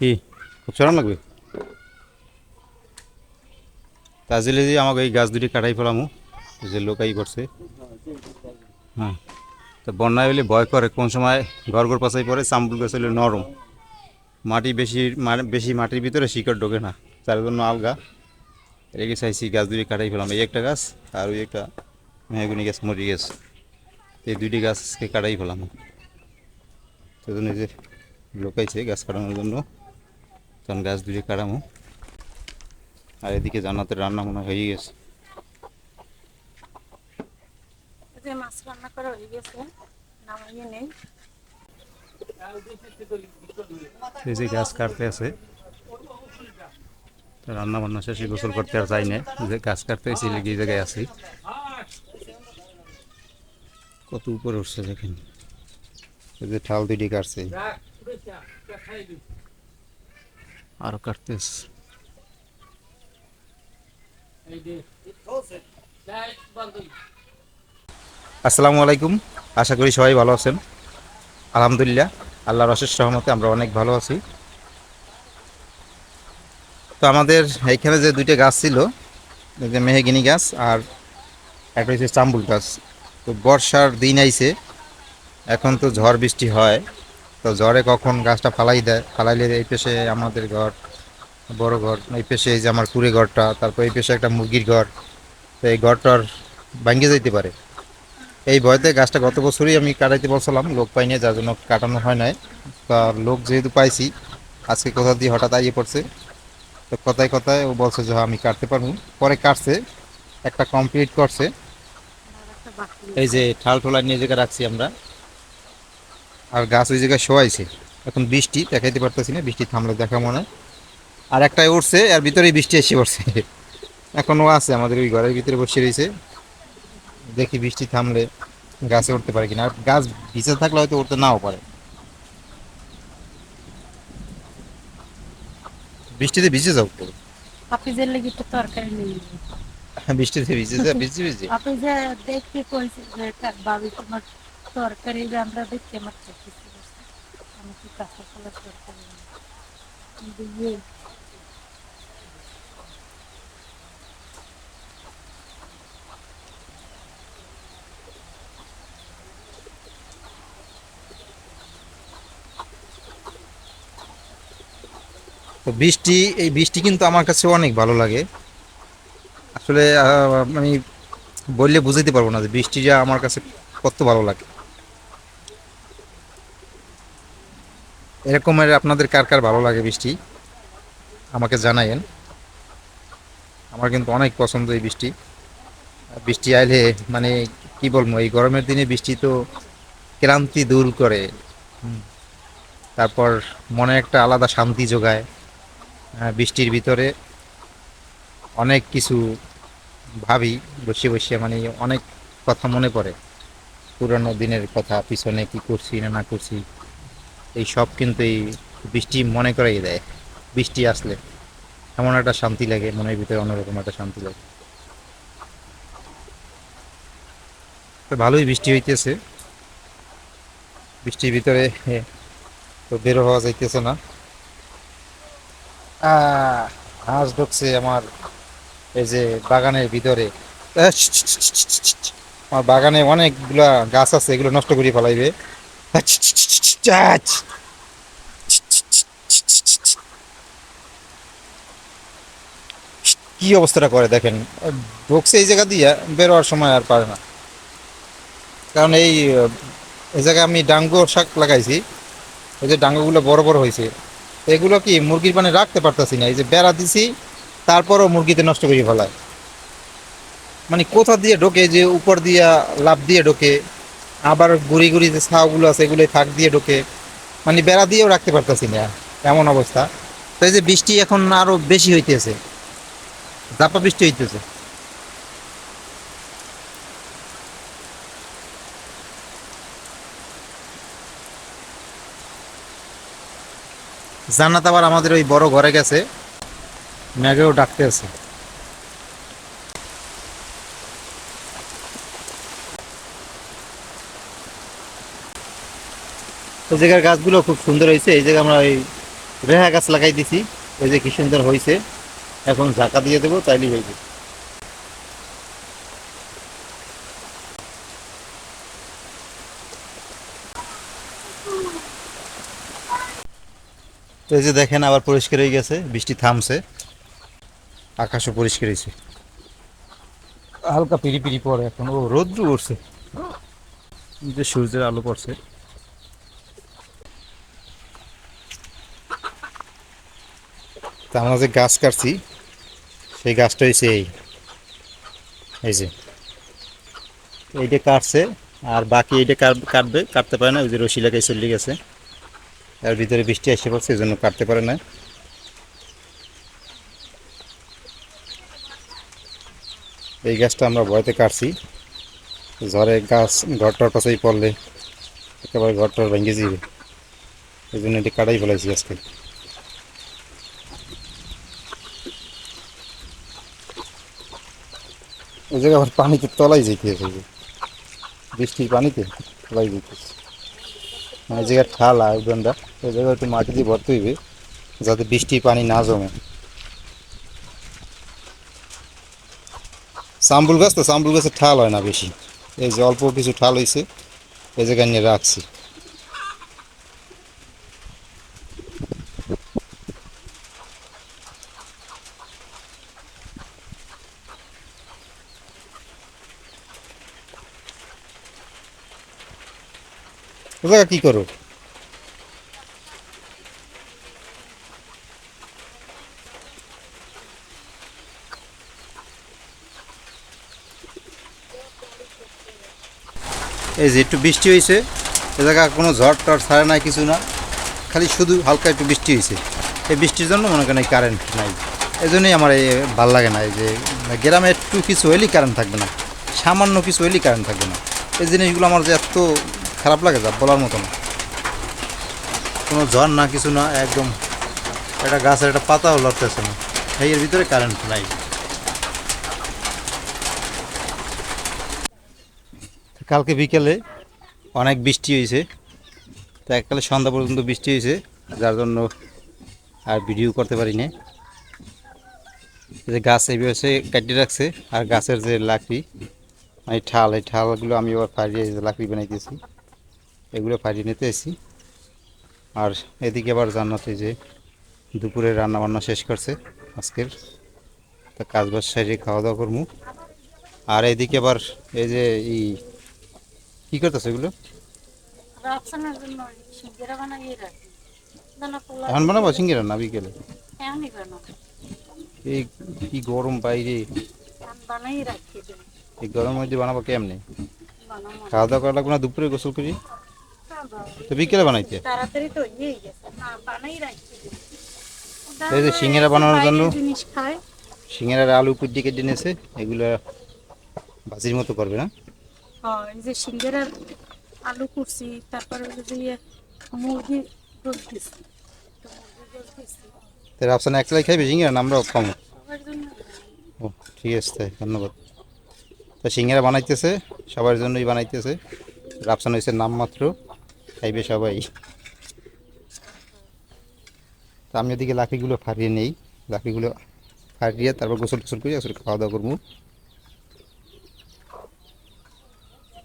কি? খুব চরম লাগবে? তাজিলে যে আমাকে এই গাছ দুটি কাটাই ফেলামু। যে লোকাই করছে। হ্যাঁ তো বন্যায় হলে ভয় করে কোন সময় ঘর ঘর পাশাই পড়ে চাম্বুল গাছ হলে নরম। মাটি বেশি বেশি মাটির ভিতরে শিকড় ঢোকে না। তার জন্য আলগা। রেখে চাইছি গাছ দুটি কাটাই ফেলাম। এই একটা গাছ আর ওই একটা মেহগুনি গাছ মরি গেছে। এই দুইটি গাছকে কাটাই ফেলাম। সেজন্য যে লোকাইছে গাছ কাটানোর জন্য। তখন গাছ দুটি কাটামো। আর এদিকে জান্নাতের রান্না মনে হয়ে গেছে। মাছ রান্না করা হয়ে গেছে নামাইয়ে নেই। এই যে গাছ কাটতে আছে। রান্না বান্না শেষে গোসল করতে আর যাই না যে গাছ কাটতে এসে লেগে এই জায়গায় আছি। কত উপরে উঠছে দেখেন। যে ঠাল দুটি কাটছে। আরও কাটতেছে। আসসালামু আলাইকুম, আশা করি সবাই ভালো আছেন। আলহামদুলিল্লাহ, আল্লাহর অশেষ সহমতে আমরা অনেক ভালো আছি। তো আমাদের এইখানে যে দুইটা গাছ ছিল যে মেহেগিনি গাছ আর একটা হচ্ছে চাম্বুল গাছ। তো বর্ষার দিন আইছে, এখন তো ঝড় বৃষ্টি হয়। তো ঝড়ে কখন গাছটা ফালাই দেয় ফালাইলে এই পেশে আমাদের ঘর বড় ঘর এই পেশে এই যে আমার কুড়ে ঘরটা তারপর এই পেশে একটা মুরগির ঘর তো এই ঘরটার ভাঙ্গে যাইতে পারে। এই ভয়তে গাছটা গত বছরই আমি কাটাইতে বলছিলাম লোক পাইনি যার জন্য কাটানো হয় নাই। তা লোক যেহেতু পাইছি আজকে কোথা দিয়ে হঠাৎ আইয়ে পড়ছে তো কথায় কথায় ও বলছে যে হ্যাঁ, আমি কাটতে পারব। পরে কাটছে একটা কমপ্লিট করছে। এই যে ঠাল ঠোলা নিয়ে জায়গায় রাখছি আমরা আর গাছ ওই জায়গায় শোয়াইছে। এখন বৃষ্টি দেখাইতে পারতেছি না বৃষ্টি থামলে দেখা মনে হয়। আর একটাই উঠছে আর ভিতরে বৃষ্টি এসে পড়ছে। এখনও আছে আমাদের ওই ঘরের ভিতরে বসে রয়েছে। দেখি বৃষ্টি থামলে গাছে উঠতে পারে কিনা। আর গাছ ভিজে থাকলে হয়তো উঠতে নাও পারে। বৃষ্টিতে ভিজে যাও তো। হাফিজের লেগে তো তরকারি নেই বৃষ্টিতে ভিজে যা ভিজে ভিজে। হাফিজে দেখতে কইছে যে তোমার তরকারি আমরা দেখতে আমি কি কাঁচা তরকারি। ইয়ে। তো বৃষ্টি, এই বৃষ্টি কিন্তু আমার কাছে অনেক ভালো লাগে। আসলে আমি বললে বুঝাইতে পারব না যে বৃষ্টিটা আমার কাছে কত ভালো লাগে। এরকমের আপনাদের কার কার ভালো লাগে বৃষ্টি? আমাকে জানাইন আমার কিন্তু অনেক পছন্দ এই বৃষ্টি। বৃষ্টি আইলে মানে কি বলব, এই গরমের দিনে বৃষ্টি তো ক্লান্তি দূর করে। তারপর মনে একটা আলাদা শান্তি যোগায় বৃষ্টির ভিতরে। অনেক কিছু ভাবি, বসে বসে মানে অনেক কথা মনে পড়ে। পুরানো দিনের কথা, পিছনে কি করছি না না করছি। এই সব কিন্তু এই বৃষ্টি মনে করাই দেয় বৃষ্টি আসলে এমন একটা শান্তি লাগে মনের ভিতরে অন্যরকম একটা শান্তি লাগে তো ভালোই বৃষ্টি হইতেছে বৃষ্টির ভিতরে তো বেরো হওয়া যাইতেছে না হাঁস ঢুকছে আমার এই যে বাগানের ভিতরে। আমার বাগানে অনেকগুলা গাছ আছে এগুলো নষ্ট করে ফেলাইবে কি অবস্থাটা করে দেখেন? ঢুকছে এই জায়গা দিয়ে বেরোয়ার সময় আর পারে না। কারণ এই এই জায়গায় আমি ডাঙ্গো শাক লাগাইছি ওই যে ডাঙ্গোগুলো বড় বড় হয়েছে, এগুলো কি মুরগির পানে রাখতে পারতাছি না? এই যে বেড়া দিছি, তারপরও মুরগিতে নষ্ট করে ফেলায়। মানে কোথা দিয়ে ঢোকে? যে উপর দিয়া লাভ দিয়ে ঢোকে আবার গুড়ি গুড়ি যে ছাউগুলো আছে এগুলো থাক দিয়ে ঢোকে মানে বেড়া দিয়েও রাখতে পারতাছি না, এমন অবস্থা। তো এই যে বৃষ্টি এখন আরও বেশি হইতেছে জাপা বৃষ্টি হইতেছে। জান্নাত আবার আমাদের ওই বড় ঘরে গেছে ম্যাগেও ডাকতে আছে এই জায়গার গাছগুলো খুব সুন্দর হয়েছে। এই জায়গায় আমরা ওই রেহা গাছ লাগাই দিছি। এই যে কি সুন্দর হয়েছে। এখন ঝাঁকা দিয়ে দেবো তাইলেই হয়ে যাবে। তো এই যে দেখেন আবার পরিষ্কার হয়ে গেছে বৃষ্টি থামছে। আকাশও পরিষ্কার হয়েছে। হালকা পিড়ি পিড়ি পড়ে এখন। ও রোদ্র উঠছে যে সূর্যের আলো পড়ছে। তা আমরা যে গাছ কাটছি, সেই গাছটা হয়েছে এই এই যে এইটা কাটছে, আর বাকি এইটা কাট- কাটবে, কাটতে পারে না, ওই যে রশি লাগাই চলে গেছে। এর ভিতরে বৃষ্টি এসে পড়ছে, এই জন্য কাটতে পারে না। এই গাছটা আমরা ভয়তে কাটছি। ঝড়ে গাছ ঘরটার পাশেই পড়লে, একেবারে ঘরটার ভেঙে যাবে। এই জন্য এটি কাটাই ফেলাইছি আজকে। ওই জায়গায় আবার পানিতে তলাই যেতেছে বৃষ্টির পানিতে তলাই যেতেছে মানে এই জায়গায় ঠালা উদনটা ওই জায়গায় একটু মাটি দিয়ে ভরতে হইবে, যাতে বৃষ্টির পানি না জমে। সাম্বুল গাছ তো, সাম্বুল গাছের ঠাল হয় না বেশি। এই যে অল্প কিছু ঠাল হয়েছে এই জায়গায় নিয়ে রাখছি। ও জায়গা কি করো? এই যে একটু বৃষ্টি হয়েছে এ জায়গা কোনো ঝড় টড় ছাড়ে নাই, কিছু না। খালি শুধু হালকা একটু বৃষ্টি হয়েছে এই বৃষ্টির জন্য মনে করেন কারেন্ট নাই। এই জন্যই আমার এই ভালো লাগে না, এই যে গ্রামে একটু কিছু হইলেই কারেন্ট থাকবে না। সামান্য কিছু হইলেই কারেন্ট থাকবে না। এই জিনিসগুলো আমার যে এত খারাপ লাগে যা, বলার মতো না। কোনো ঝড় না, কিছু না, একদম একটা গাছের একটা পাতাও লড়তেছে না। এই এর ভিতরে কারেন্ট নাই। কালকে বিকেলে অনেক বৃষ্টি হয়েছে। তো এককালে সন্ধ্যা পর্যন্ত বৃষ্টি হয়েছে, যার জন্য আর ভিডিও করতে পারি না যে গাছ এইভাবে সে কাটিয়ে রাখছে, আর গাছের যে লাকড়ি মানে ঠাল, এই ঠালগুলো আমি আবার ফাড়িয়ে লাকড়ি বানাইতেছি। এগুলো ফাড়িয়ে নিতে এসেছি। আর এদিকে আবার জান্নাতে যে দুপুরে রান্না বান্না শেষ করছে আজকের তা কাজ বাজ সারিয়ে খাওয়া দাওয়া করব আর এদিকে আবার এই যে এই কী করতেছে এগুলো? এখন বানাবো সিঙ্গেরা না বিকেলে? এই কি গরম বাইরে। এই গরমের মধ্যে বানাবো কেমনে? খাওয়া দাওয়া করা লাগবে না দুপুরে গোসল করি? তো বিকেলে বানাইতে? তাড়াতাড়ি তো ইয়েই গেছে। না বানাই রাখি এই যে সিঙ্গারা বানানোর জন্য। সিঙ্গেরার আলু কুটি কেটে নিয়েছে এগুলো ভাজির মতো করবে না? হ্যাঁ এই যে সিঙ্গেরার আলু কুরছি তারপরে যে ইয়ে মুরগি দিছি। একলাই খাইবে সিঙ্গেরা না আমরাও জন্য। ও ঠিক আছে তাই ধন্যবাদ। তো সিঙ্গেরা বানাইতেছে সবার জন্যই বানাইতেছে। রাফসান হয়েছে নামমাত্র। খাইবে সবাই। তা আমি ওদিকে লাকড়িগুলো ফাটিয়ে নেই। লাকড়িগুলো ফাটিয়ে তারপর গোসল টোসল করে আসলে খাওয়া দাওয়া করব।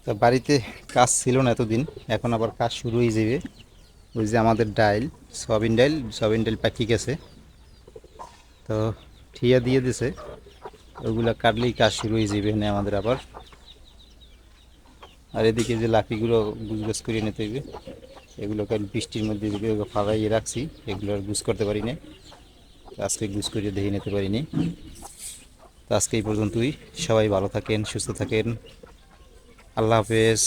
তা বাড়িতে কাজ ছিল না এতদিন, এখন আবার কাজ শুরু হয়ে যাবে। ওই যে আমাদের ডাইল, সয়াবিন ডাইল সয়াবিন ডাইল পাকি গেছে। তো ঠিয়া দিয়ে দিছে। ওগুলা কাটলেই কাজ শুরু হয়ে যাবে আমাদের আবার। আর এদিকে যে লাকড়িগুলো গুজগুজ করিয়ে নিতে হইবে, এগুলোকে বৃষ্টির মধ্যে ফালাইয়ে রাখছি, এগুলো আর গুজ করতে পারি না আজকে গুজ করিয়ে দেখে নিতে পারিনি তো আজকে এই পর্যন্তই। সবাই ভালো থাকেন, সুস্থ থাকেন। আল্লাহ হাফেজ।